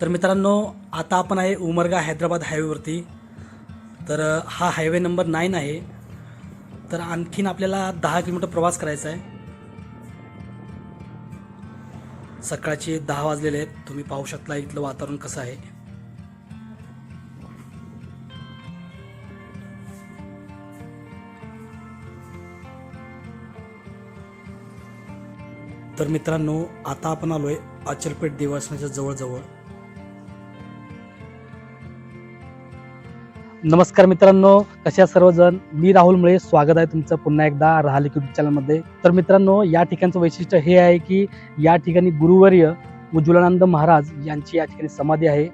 तर मित्रांनो आता आपण आहे उमरगा हैदराबाद हायवेवरती तर हा हायवे नंबर नाईन आहे. तर आणखीन आपल्याला दहा किलोमीटर प्रवास करायचा आहे. सकाळचे दहा वाजलेले आहेत. तुम्ही पाहू शकता इथलं वातावरण कसं आहे. तर मित्रांनो आता आपण आलोय अचलपेठ देवासनाच्या जवळजवळ. नमस्कार मित्रांनो कशा सर्वजण? मी राहुल मुळे स्वागत आहे तुमचं पुन्हा एकदा राहली युट्यूब चॅनलमध्ये. तर मित्रांनो या ठिकाणचं वैशिष्ट्य हे आहे की या ठिकाणी गुरुवर्य उज्ज्वलानंद महाराज यांची या ठिकाणी समाधी आहे.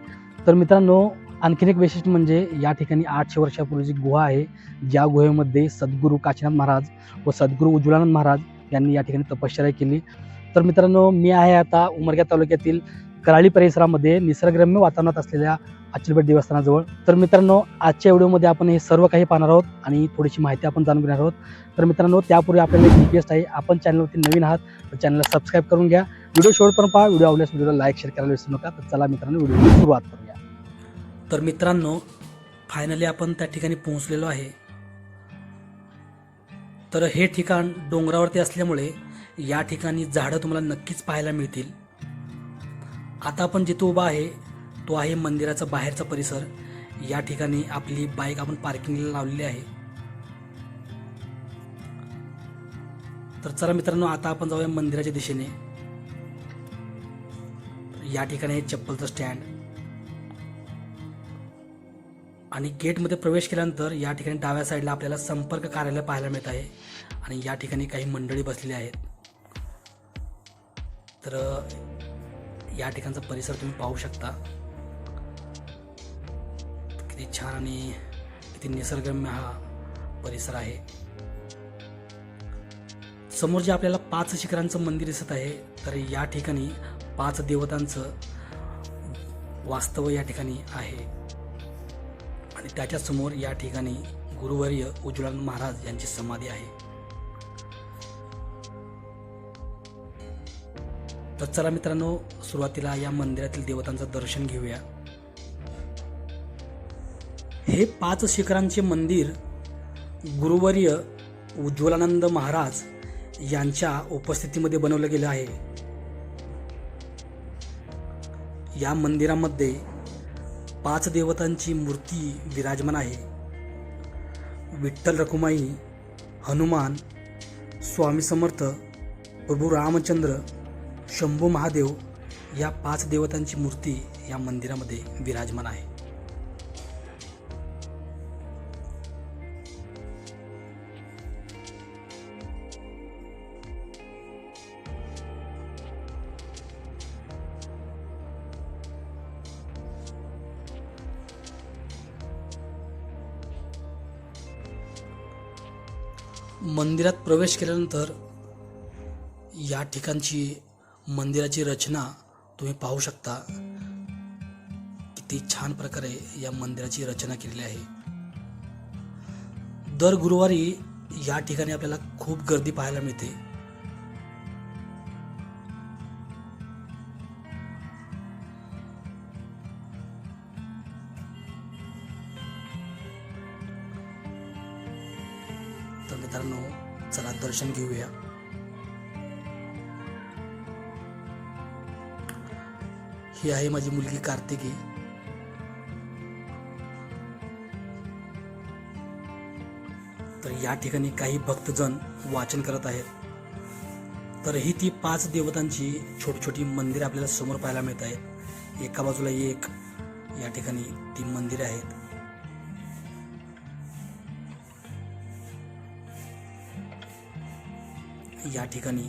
तर मित्रांनो आणखीन एक वैशिष्ट्य म्हणजे या ठिकाणी आठशे वर्षापूर्वीची गुहा आहे. ज्या गुहेमध्ये सद्गुरू काशीनाथ महाराज व सद्गुरू उज्ज्वलानंद महाराज यांनी या ठिकाणी तपश्चर्या केली. तर मित्रांनो मी आहे आता उमरग्या तालुक्यातील कराळी परिसरामध्ये निसर्गरम्य वातावरणात असलेल्या अचलबेट देवस्थानाजवळ. तर मित्रांनो आजच्या व्हिडिओमध्ये आपण हे सर्व काही पाहणार आहोत आणि थोडीशी माहिती आपण जाणून घेणार आहोत. तर मित्रांनो त्यापूर्वी आपल्याला एक रिक्वेस्ट आहे. आपण चॅनलवरती नवीन आहात तर चॅनलला सबस्क्राईब करून घ्या. व्हिडिओ शेवटपर्यंत पहा व्हिडिओ आवडल्यास व्हिडिओला लाईक शेअर करायला विसरू नका. तर चला मित्रांनो व्हिडिओची सुरुवात करूया. तर मित्रांनो फायनली आपण त्या ठिकाणी पोहोचलेलो आहे. तर हे ठिकाण डोंगरावरती असल्यामुळे या ठिकाणी झाडं तुम्हाला नक्कीच पाहायला मिळतील. आता आपण जिथे उभा आहे तो आहे मंदिराचा बाहेरचा परिसर. या ठिकाणी आपली बाईक आपण पार्किंगला लावलेली आहे. तर चला मित्रांनो आता आपण जाऊया मंदिराच्या दिशेने. या ठिकाणी आहे चप्पलचं स्टँड. आणि गेटमध्ये प्रवेश केल्यानंतर या ठिकाणी डाव्या साईडला आपल्याला संपर्क कार्यालय पाहायला मिळत आहे. आणि या ठिकाणी काही मंडळी बसलेली आहेत. तर या ठिकाणचा परिसर तुम्ही पाहू शकता. किती छान आणि किती निसर्गरम्य हा परिसर आहे. समोर जे आपल्याला पाच शिखरांचं मंदिर दिसत आहे तर या ठिकाणी पाच देवतांचं वास्तव या ठिकाणी आहे. आणि त्याच्यासमोर या ठिकाणी गुरुवर्य उज्ज्वलानंद महाराज यांची समाधी आहे. तर चला मित्रांनो सुरुवातीला या मंदिरातील देवतांचं दर्शन घेऊया. हे पाच शिखरांचे मंदिर गुरुवर्य उज्ज्वलानंद महाराज यांच्या उपस्थितीमध्ये बनवलं गेलं आहे. या मंदिरामध्ये पाच देवतांची मूर्ती विराजमान आहे. विठ्ठल रखुमाई हनुमान स्वामी समर्थ प्रभू रामचंद्र शंभू महादेव या पाच देवतांची मूर्ती या मंदिरामध्ये विराजमान आहे. मंदिरात प्रवेश केल्यानंतर या ठिकाणची मंदिराची रचना तुम्ही पाहू शकता. किती छान प्रकारे या मंदिराची रचना केलेली आहे. दर गुरुवारी या ठिकाणी आपल्याला खूप गर्दी पाहायला मिळते. तर मित्रांनो चला दर्शन घेऊया. ही आहे माझी मुलगी कार्तिकी. तर या ठिकाणी काही भक्तजन वाचन करत आहेत. तर ही ती पाच देवतांची छोटी छोटी मंदिरं आपल्याला समोर पाहायला मिळत आहेत. एका बाजूला एक या ठिकाणी ती मंदिरे आहेत. या ठिकाणी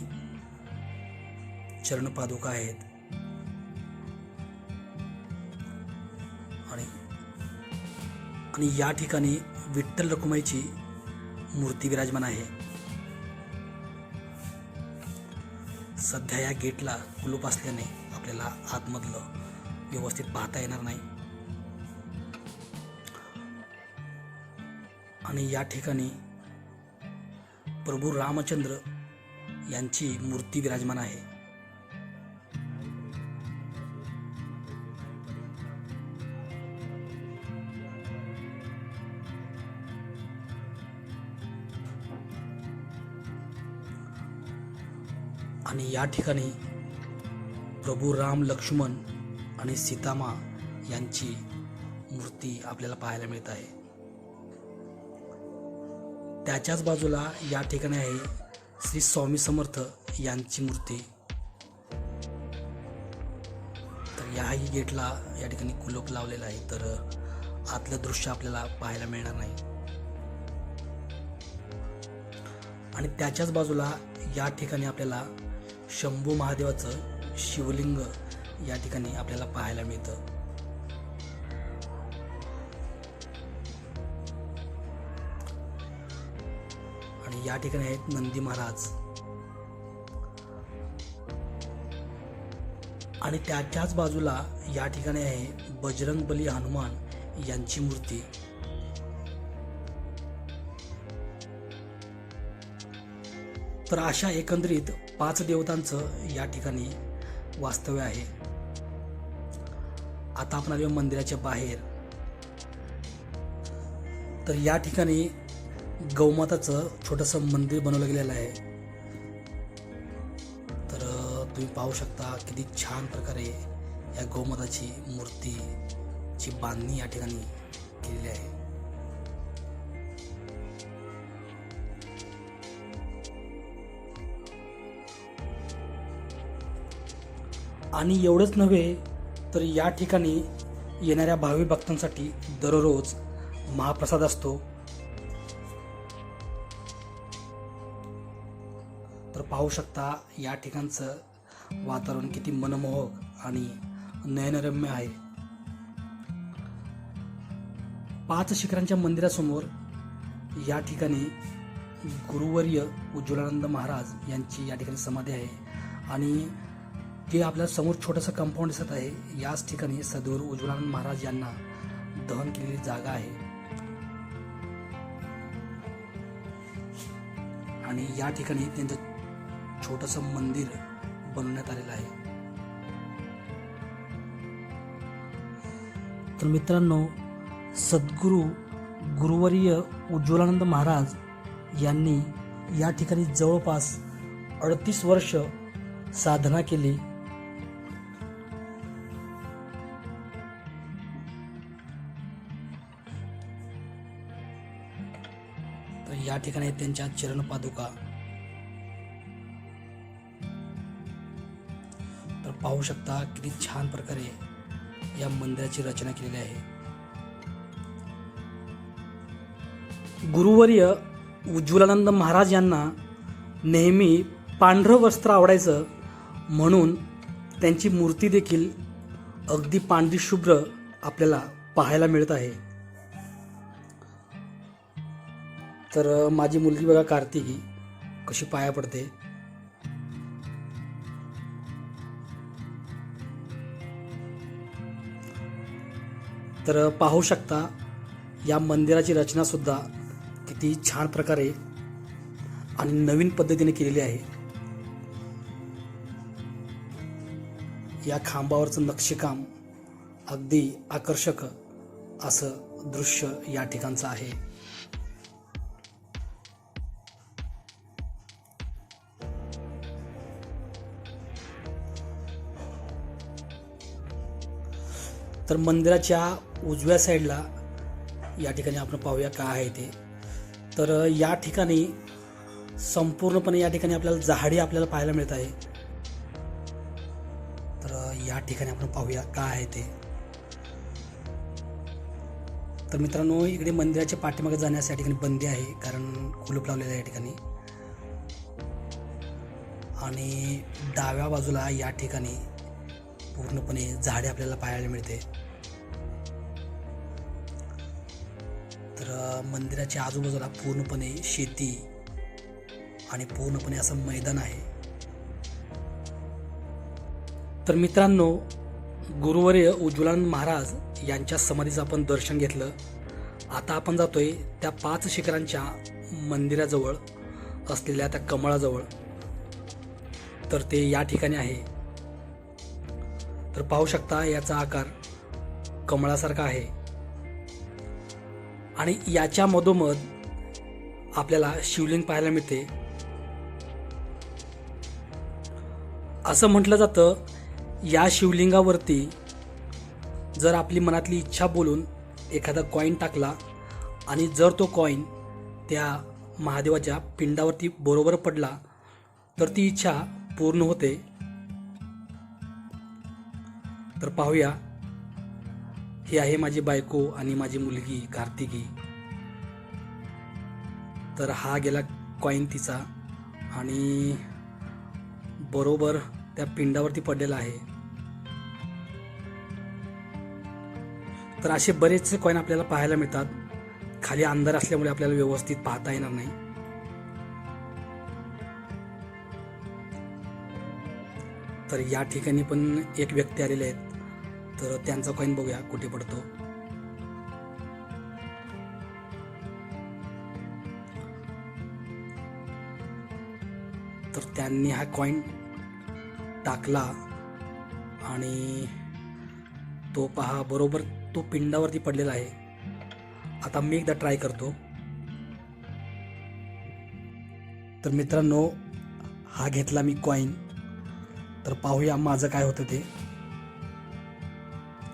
चरणपादुका आहेत. आणि या ठिकाणी विठ्ठल रखुमाईची मूर्ती विराजमान आहे. सध्या या गेटला कुलूप असल्याने आपल्याला आतमधलं व्यवस्थित पाहता येणार नाही. आणि या ठिकाणी प्रभू रामचंद्र यांची मूर्ती विराजमान आहे. आणि या ठिकाणी प्रभू राम लक्ष्मण आणि सीतामा यांची मूर्ती आपल्याला पाहायला मिळत आहे. त्याच्याच बाजूला या ठिकाणी आहे श्री स्वामी समर्थ यांची मूर्ती. तर याही गेटला या ठिकाणी कुलूप लावलेला आहे. तर आतलं दृश्य आपल्याला पाहायला मिळणार नाही. आणि त्याच्याच बाजूला या ठिकाणी आपल्याला शंभू महादेवाचं शिवलिंग या ठिकाणी आपल्याला पाहायला मिळतं. आणि या ठिकाणी आहेत नंदी महाराज. आणि त्याच्याच बाजूला या ठिकाणी आहे बजरंगबली हनुमान यांची मूर्ती. तर अशा एकंदरीत पाच देवतांचं या ठिकाणी वास्तव्य आहे. आता आपण आलो मंदिराच्या बाहेर. तर या ठिकाणी गौमाताचं छोटंसं मंदिर बनवलं गेलेलं आहे. तर तुम्ही पाहू शकता किती छान प्रकारे या गौमाताची मूर्तीची बांधणी या ठिकाणी केलेली आहे. आणि एवढंच नव्हे तर या ठिकाणी येणाऱ्या भावी भक्तांसाठी दररोज महाप्रसाद असतो. तर पाहू शकता या ठिकाणचं वातावरण किती मनमोहक आणि नयनरम्य आहे. पाच शिखरांच्या मंदिरासमोर या ठिकाणी गुरुवर्य उज्ज्वलानंद महाराज यांची या ठिकाणी समाधी आहे. आणि हे आपल्यासमोर छोटंसं कंपाऊंड दिसत आहे. याच ठिकाणी सद्गुरू उज्ज्वलानंद महाराज यांना दहन केलेली जागा आहे. आणि या ठिकाणी त्यांचं छोटंसं मंदिर बनवण्यात आलेलं आहे. तर मित्रांनो सद्गुरू गुरुवर्य उज्ज्वलानंद महाराज यांनी या ठिकाणी जवळपास अडतीस वर्ष साधना केली. या ठिकाणी त्यांच्या चरणपादुका. तर पाहू शकता किती छान प्रकारे या मंदिराची रचना केलेली आहे. गुरुवर्य उज्ज्वलानंद महाराज यांना नेहमी पांढरं वस्त्र आवडायचं म्हणून त्यांची मूर्ती देखील अगदी पांढरी शुभ्र आपल्याला पाहायला मिळत आहे. तर माझी मुलगी बघा कार्तिकी कशी पाया पडते. तर पाहू शकता या मंदिराची रचना सुद्धा किती छान प्रकारे आणि नवीन पद्धतीने केलेली आहे. या खांबावरचं नक्षीकाम अगदी आकर्षक असं दृश्य या ठिकाणचं आहे. तर मंदिराच्या उजव्या साईडला या ठिकाणी आपण पाहूया काय आहे ते. तर या ठिकाणी संपूर्णपणे या ठिकाणी आपल्याला झाडी आपल्याला पाहायला मिळत आहे. तर या ठिकाणी आपण पाहूया काय आहे ते. तर मित्रांनो इकडे मंदिराच्या पाठीमागे जाण्यास या ठिकाणी बंदी आहे कारण कुलूप लावलेलं आहे या ठिकाणी. आणि डाव्या बाजूला या ठिकाणी पूर्णपणे झाडे आपल्याला पाहायला मिळते. तर मंदिराच्या आजूबाजूला पूर्णपणे शेती आणि पूर्णपणे असं मैदान आहे. तर मित्रांनो गुरुवर्य उज्ज्वलानंद महाराज यांच्या समाधीचं आपण दर्शन घेतलं. आता आपण जातोय त्या पाच शिखरांच्या मंदिराजवळ असलेल्या त्या कमळाजवळ. तर ते या ठिकाणी आहे. तर पाहू शकता याचा आकार कमळासारखा आहे. आणि याच्या मधोमध आपल्याला शिवलिंग पाहायला मिळते. असं म्हटलं जातं या शिवलिंगावरती जर आपली मनातली इच्छा बोलून एखादा कॉईन टाकला आणि जर तो कॉईन त्या महादेवाच्या पिंडावरती बरोबर पडला तर ती इच्छा पूर्ण होते. तर पाहूया. ही आहे माझी बायको आणि माझी मुलगी कार्तिकी. तर हा गेला कॉईन तिचा आणि बरोबर त्या पिंडावरती पडलेला आहे. तर असे बरेचसे कॉईन आपल्याला पाहायला मिळतात. खाली अंधार असल्यामुळे आपल्याला व्यवस्थित पाहता येणार नाही. तर या ठिकाणी पण एक व्यक्ती आलेले आहेत. तर त्यांचा कॉईन बघूया कुठे पडतो. तर त्यांनी हा कॉईन टाकला आणि तो पहा बरोबर तो पिंडावरती पडलेला आहे. आता मी एकदा ट्राय करतो. तर मित्रांनो हा घेतला मी कॉईन तर पाहूया माझं काय होतं ते.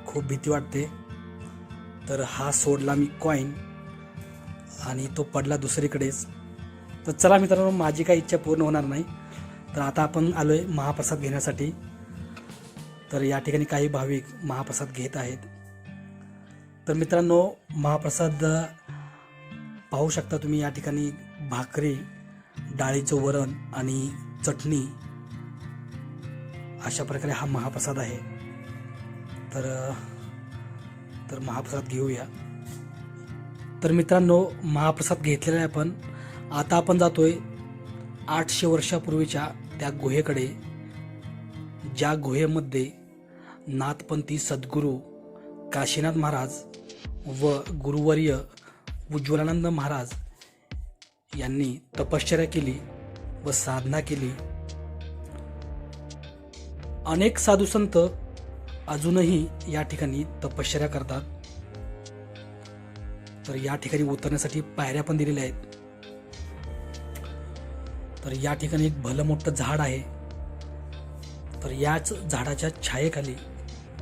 खूप भीती वाटते. तर हा सोडला मी कॉईन आणि तो पडला दुसरीकडेच. तर चला मित्रांनो माझी काही इच्छा पूर्ण होणार नाही. तर आता आपण आलो आहे महाप्रसाद घेण्यासाठी. तर या ठिकाणी काही भाविक महाप्रसाद घेत आहेत. तर मित्रांनो महाप्रसाद पाहू शकता तुम्ही या ठिकाणी भाकरी डाळीचं वरण आणि चटणी. अशा प्रकारे हा महाप्रसाद आहे. तर तर महाप्रसाद घेऊया. तर मित्रांनो महाप्रसाद घेतलेला आहे आपण. आता आपण जातोय आठशे वर्षापूर्वीच्या त्या गुहेकडे ज्या गुहेमध्ये नाथपंथी सद्गुरू काशीनाथ महाराज व गुरुवर्य उज्ज्वलानंद महाराज यांनी तपश्चर्या केली व साधना केली. अनेक साधू संत अजूनही या ठिकाणी तपश्चर्या करतात. तर या ठिकाणी उतरण्यासाठी पायऱ्या पण दिलेल्या आहेत. तर या ठिकाणी एक भलं मोठं झाड आहे. तर याच झाडाच्या छायेखाली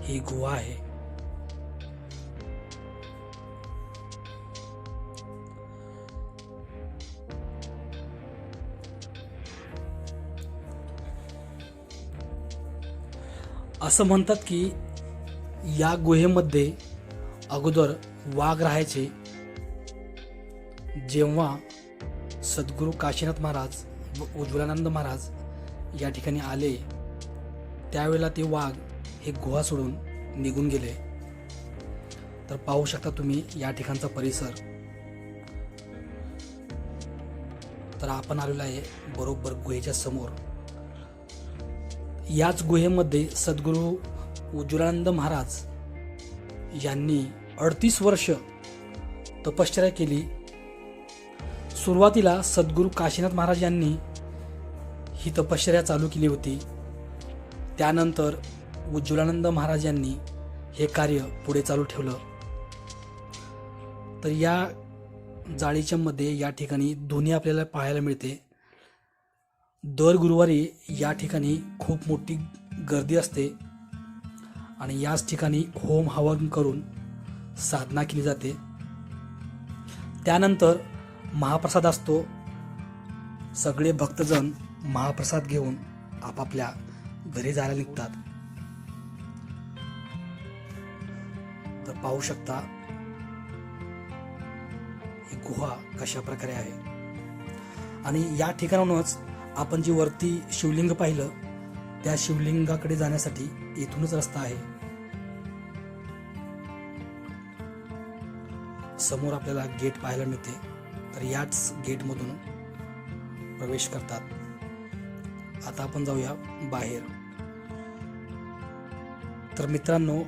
ही गुहा आहे. असं म्हणतात की या गुहेमध्ये अगोदर वाघ राहायचे. जेव्हा सद्गुरू काशीनाथ महाराज व उज्ज्वलानंद महाराज या ठिकाणी आले त्यावेळेला ते वाघ हे गुहा सोडून निघून गेले. तर पाहू शकता तुम्ही या ठिकाणचा परिसर. तर आपण आलेलो आहे बरोबर गुहेच्या समोर. याच गुहेमध्ये सद्गुरू उज्ज्वलानंद महाराज यांनी अडतीस वर्ष तपश्चर्या केली. सुरुवातीला सद्गुरू काशीनाथ महाराज यांनी ही तपश्चर्या चालू केली होती. त्यानंतर उज्ज्वलानंद महाराज यांनी हे कार्य पुढे चालू ठेवलं. तर या जाळीच्या मध्ये या ठिकाणी दोन्ही आपल्याला पाहायला मिळते. दर गुरुवारी या ठिकाणी खूप मोठी गर्दी असते आणि याच ठिकाणी होम हवन करून साधना केली जाते. त्यानंतर महाप्रसाद असतो. सगळे भक्तजन महाप्रसाद घेऊन आपापल्या घरी जायला निघतात. तर पाहू शकता ही गुहा कशा प्रकारे आहे. आणि या ठिकाणाहूनच आपण जी वरती शिवलिंग पाहिलं त्या शिवलिंगाकडे जाण्यासाठी इथूनच रस्ता आहे. समोर आपल्याला गेट पाहायला मिळते. तर याच गेटमधून प्रवेश करतात. आता आपण जाऊया बाहेर. तर मित्रांनो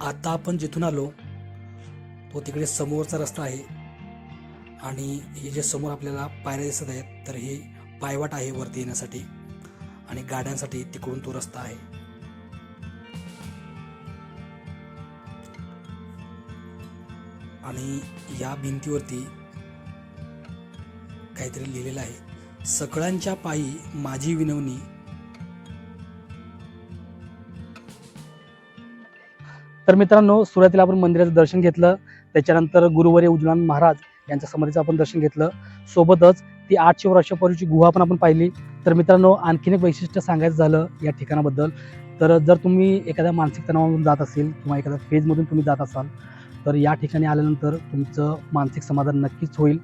आता आपण जिथून आलो तो तिकडे समोरचा रस्ता आहे. आणि हे जे समोर आपल्याला पायऱ्या दिसत आहेत तर हे पायवाट आहे वरती येण्यासाठी आणि गाड्यांसाठी तिकडून तो रस्ता आहे. आणि या भिंतीवरती काहीतरी लिहिलेलं आहे सकळांच्या पायी माझी विनवणी. तर मित्रांनो सुरुवातीला आपण मंदिराचं दर्शन घेतलं त्याच्यानंतर गुरुवारी उज्ज्वलान महाराज यांच्या समाधीचं आपण दर्शन घेतलं. सोबतच ती आठशे वर्षापूर्वीची गुहा पण आपण पाहिली. तर मित्रांनो आणखीन एक वैशिष्ट्य सांगायचं झालं या ठिकाणाबद्दल. तर जर तुम्ही एखाद्या मानसिक तणावामधून जात असेल किंवा एखाद्या फेजमधून तुम्ही जात असाल तर या ठिकाणी आल्यानंतर तुमचं मानसिक समाधान नक्कीच होईल.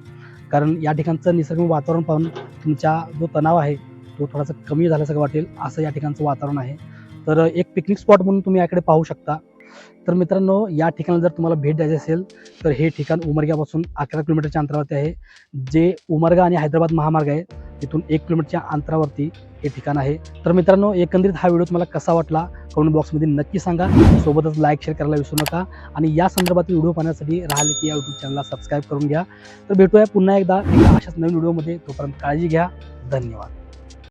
कारण या ठिकाणचं निसर्ग वातावरण पाहून तुमचा जो तणाव आहे तो थोडासा कमी झाल्यासारखं वाटेल असं या ठिकाणचं वातावरण आहे. तर एक पिकनिक स्पॉट म्हणून तुम्ही याकडे पाहू शकता. तर मित्रांनो या ठिकाणी जर तुम्हाला भेट द्यायची असेल तर हे ठिकाण उमरग्यापासून अकरा किलोमीटरच्या अंतरावरती आहे. जे उमरगा आणि हैदराबाद महामार्ग आहे तिथून एक किलोमीटरच्या अंतरावरती हे ठिकाण आहे. तर मित्रांनो एकंदरीत हा व्हिडिओ तुम्हाला कसा वाटला कमेंट बॉक्समध्ये नक्की सांगा. सोबतच लाईक शेअर करायला विसरू नका. आणि या संदर्भातील व्हिडिओ पाहण्यासाठी राहिले की या यूट्यूब चॅनलला सबस्क्राईब करून घ्या. तर भेटूया पुन्हा एकदा अशाच नवीन व्हिडिओमध्ये. तोपर्यंत काळजी घ्या. धन्यवाद.